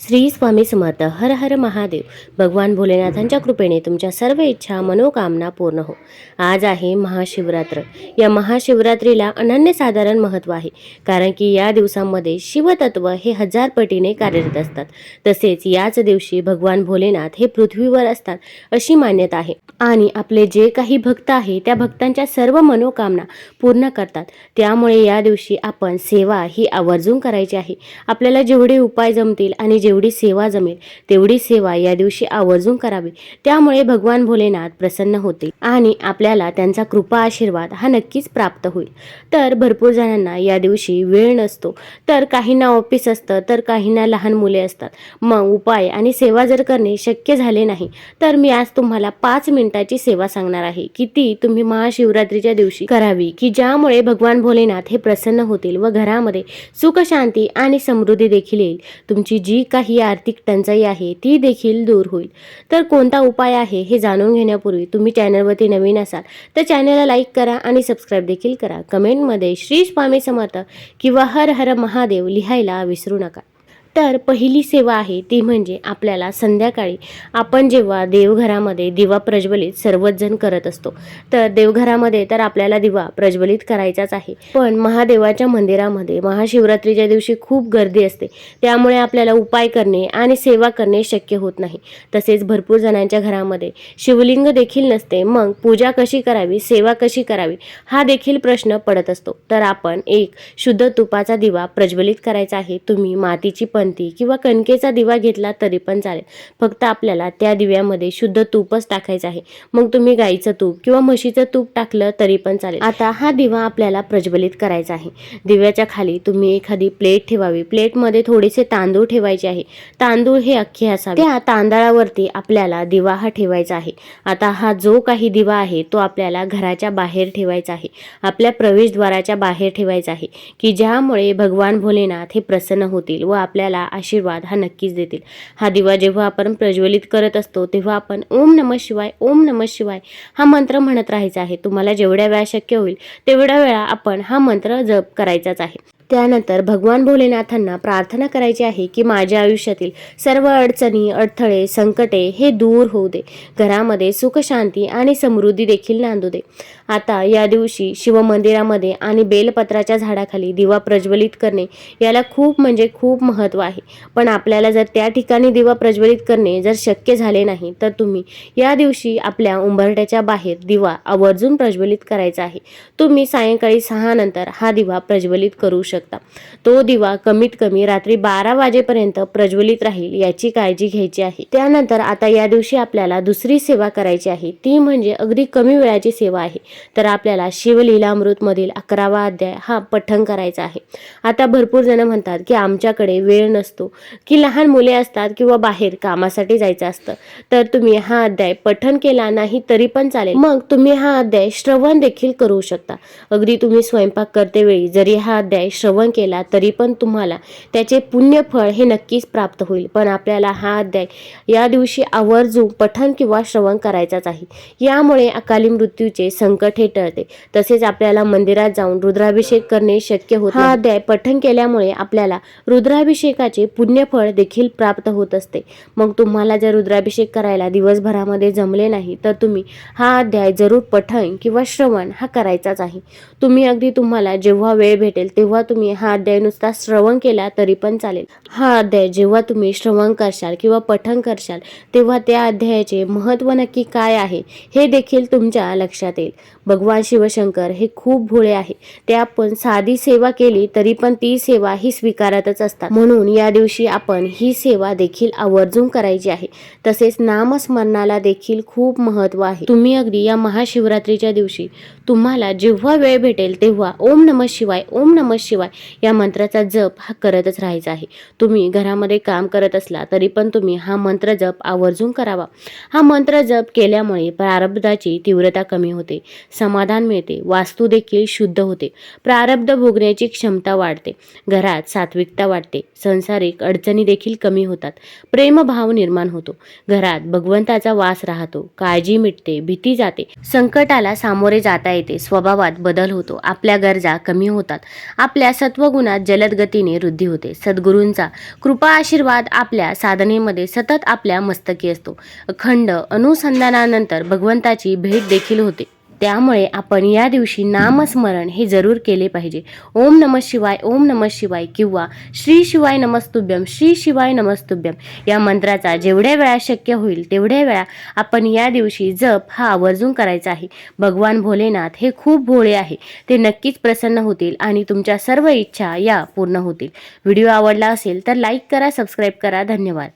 श्री स्वामी समर्थ हर हर महादेव. भगवान भोलेनाथांच्या कृपेने तुमच्या सर्व इच्छा मनोकामना पूर्ण हो. आज आहे महाशिवरात्र. या महाशिवरात्रीला अनन्यसाधारण महत्त्व आहे कारण की या दिवसांमध्ये शिवतत्व हे हजार पटीने कार्यरत असतात. तसेच याच दिवशी भगवान भोलेनाथ हे पृथ्वीवर असतात अशी मान्यता आहे. आणि आपले जे काही भक्त आहे त्या भक्तांच्या सर्व मनोकामना पूर्ण करतात. त्यामुळे या दिवशी आपण सेवा ही आवर्जून करायची आहे. आपल्याला जेवढे उपाय जमतील आणि जेवढी सेवा जमेल तेवढी सेवा या दिवशी आवर्जून करावी. त्यामुळे भगवान भोलेनाथ प्रसन्न होते आणि आपल्याला त्यांचा कृपा आशीर्वाद हा नक्कीच प्राप्त होईल. तर भरपूर जणांना या दिवशी वेळ नसतो. तर काहींना ऑफिस असतं तर काहींना लहान मुले असतात. मग उपाय आणि सेवा जर करणे शक्य झाले नाही तर मी आज तुम्हाला पाच मिनिटाची सेवा सांगणार आहे की ती तुम्ही महाशिवरात्रीच्या दिवशी करावी की ज्यामुळे भगवान भोलेनाथ हे प्रसन्न होतील व घरामध्ये सुख शांती आणि समृद्धी देखील येईल. तुमची जी काही आर्थिक टंचाई आहे ती देखील दूर होईल. तर कोणता उपाय आहे हे जाणून घेण्यापूर्वी तुम्ही चॅनलवरती नवीन असाल तर चॅनलला लाईक करा आणि सबस्क्राईब देखील करा. कमेंटमध्ये श्री स्वामी समर्थ किंवा हर हर महादेव लिहायला विसरू नका. तर पहिली सेवा आहे ती म्हणजे आपल्याला संध्याकाळी आपण जेव्हा देवघरामध्ये दिवा प्रज्वलित सर्वच जण करत असतो तर देवघरामध्ये तर आपल्याला दिवा प्रज्वलित करायचाच आहे. पण महादेवाच्या मंदिरामध्ये महाशिवरात्रीच्या दिवशी खूप गर्दी असते त्यामुळे आपल्याला उपाय करणे आणि सेवा करणे शक्य होत नाही. तसेच भरपूर जणांच्या घरामध्ये शिवलिंग देखील नसते मग पूजा कशी करावी सेवा कशी करावी हा देखील प्रश्न पडत असतो. तर आपण एक शुद्ध तुपाचा दिवा प्रज्वलित करायचा आहे तुम्ही मातीची पण पंती किंवा कणकेचा दिवा घेतला तरी पण चालेल. फक्त आपल्याला त्या दिव्यामध्ये शुद्ध तूपच टाकायचं आहे. मग तुम्ही गाईचं तूप किंवा म्हशीचं तूप टाकलं तरी पण चालेल. आता हा दिवा आपल्याला प्रज्वलित करायचा आहे. दिव्याच्या खाली तुम्ही एखादी प्लेट ठेवावी. प्लेटमध्ये थोडेसे तांदूळ ठेवायचे आहे. तांदूळ हे अख्खे असावे. त्या तांदळावरती आपल्याला दिवा हा ठेवायचा आहे. आता हा जो काही दिवा आहे तो आपल्याला घराच्या बाहेर ठेवायचा आहे. आपल्या प्रवेशद्वाराच्या बाहेर ठेवायचा आहे. की ज्यामुळे भगवान भोलेनाथ हे प्रसन्न होतील व आपल्या आपल्याला आशीर्वाद हा नक्कीच देतील. हा दिवा जेव्हा आपण प्रज्वलित करत असतो तेव्हा आपण ओम नम शिवाय ओम नम शिवाय हा मंत्र म्हणत राहायचा आहे. तुम्हाला जेवढ्या वेळा शक्य होईल तेवढ्या वेळा आपण हा मंत्र जप करायचाच आहे. त्यानंतर भगवान भोलेनाथांना प्रार्थना करायची आहे की माझ्या आयुष्यातील सर्व अडचणी अडथळे संकटे हे दूर होऊ दे. घरामध्ये सुख शांती आणि समृद्धी देखील नांदू दे. आता या दिवशी शिवमंदिरामध्ये आणि बेलपत्राच्या झाडाखाली दिवा प्रज्वलित करणे याला खूप म्हणजे खूप महत्त्व आहे. पण आपल्याला जर त्या ठिकाणी दिवा प्रज्वलित करणे जर शक्य झाले नाही तर तुम्ही या दिवशी आपल्या उंबरट्याच्या बाहेर दिवा आवर्जून प्रज्वलित करायचा आहे. तुम्ही सायंकाळी सहा नंतर हा दिवा प्रज्वलित करू शकता. तो दिवा कमीत कमी रात्री बारा वाजेपर्यंत प्रज्वलित राहील याची काळजी घ्यायची आहे. त्यानंतर आता या दिवशी आपल्याला दुसरी सेवा करायची आहे. ती म्हणजे अगदी कमी वेळाची सेवा आहे. तर आपल्याला शिवलीलामृत मधील अकरावा अध्याय हा पठण करायचा आहे. आता भरपूर जण म्हणतात की आमच्याकडे वेळ नसतो. की लहान मुले असतात किंवा बाहेर कामासाठी जायचं असतं तर तुम्ही हा अध्याय पठन केला नाही तरी पण चालेल. मग तुम्ही हा अध्याय श्रवण देखील करू शकता. अगदी तुम्ही स्वयंपाक करते वेळी जरी हा अध्याय श्रवण केला तरी पण तुम्हाला त्याचे पुण्यफळ हे नक्कीच प्राप्त होईल. पण आपल्याला हा अध्याय या दिवशी आवर्जून पठन किंवा श्रवण करायचाच आहे. यामुळे अकाली मृत्यूचे संकट हे टळते. तसेच आपल्याला मंदिरात जाऊन रुद्राभिषेक करणे शक्य होते. हा अध्याय पठण केल्यामुळे आपल्याला रुद्राभिषेक रुद्राभिषेकाचे पुण्यफळ देखील प्राप्त होत असते. मग तुम्हाला जर रुद्राभिषेक करायला दिवसभरामध्ये जमले नाही तर तुम्ही हा अध्याय जरूर पठण किंवा श्रवण हा करायचाच आहे. तुम्ही अगदी तुम्हाला जेव्हा वेळ भेटेल तेव्हा तुम्ही हा अध्याय नुसता श्रवण केला तरी पण चालेल. हा अध्याय जेव्हा तुम्ही श्रवण करशाल किंवा पठण करशाल तेव्हा त्या अध्यायाचे महत्त्व नक्की काय आहे हे देखील तुमच्या लक्षात येईल. भगवान शिवशंकर हे खूप भोळे आहे ते आपण साधी सेवा केली तरी पण ती सेवा ही स्वीकारतच असतात. म्हणून या दिवशी आपण ही सेवा देखील आवर्जून करायची आहे. तसेच नामस्मरणाला देखील खूप महत्त्व आहे. तुम्ही अगदी या महाशिवरात्रीच्या दिवशी तुम्हाला जेव्हा वेळ भेटेल तेव्हा ओम नम शिवाय ओम नम शिवाय या मंत्राचा जप हा करतच राहायचा आहे. तुम्ही घरामध्ये काम करत असला तरी पण तुम्ही हा मंत्र जप आवर्जून करावा. हा मंत्र जप केल्यामुळे प्रारब्धाची तीव्रता कमी होते. समाधान मिळते. वास्तू देखील शुद्ध होते. प्रारब्ध भोगण्याची क्षमता वाढते. घरात सात्विकता वाढते. सं सांसारिक अडचणी देखील कमी होतात. प्रेमभाव निर्माण होतो. घरात भगवंताचा वास राहतो. काळजी मिटते भीती जाते. संकटाला सामोरे जाता येते. स्वभावात बदल होतो. आपल्या गरजा कमी होतात. आपल्या सत्वगुणात जलद गतीने वृद्धी होते. सद्गुरूंचा कृपा आशीर्वाद आपल्या साधनेमध्ये सतत आपल्या मस्तकी असतो. अखंड अनुसंधानानंतर भगवंताची भेट देखील होते. त्यामुळे आपण या दिवशी नामस्मरण हे जरूर केले पाहिजे. ओम नम शिवाय ओम नम शिवाय किंवा श्री शिवाय नमस्तुभ्यम श्री शिवाय नमस्तुभ्यम या मंत्राचा जेवढ्या वेळा शक्य होईल तेवढ्या वेळा आपण या दिवशी जप हा आवर्जून करायचा आहे. भगवान भोलेनाथ हे खूप भोळे आहे. ते नक्कीच प्रसन्न होतील आणि तुमच्या सर्व इच्छा या पूर्ण होतील. व्हिडिओ आवडला असेल तर लाईक करा सबस्क्राईब करा. धन्यवाद.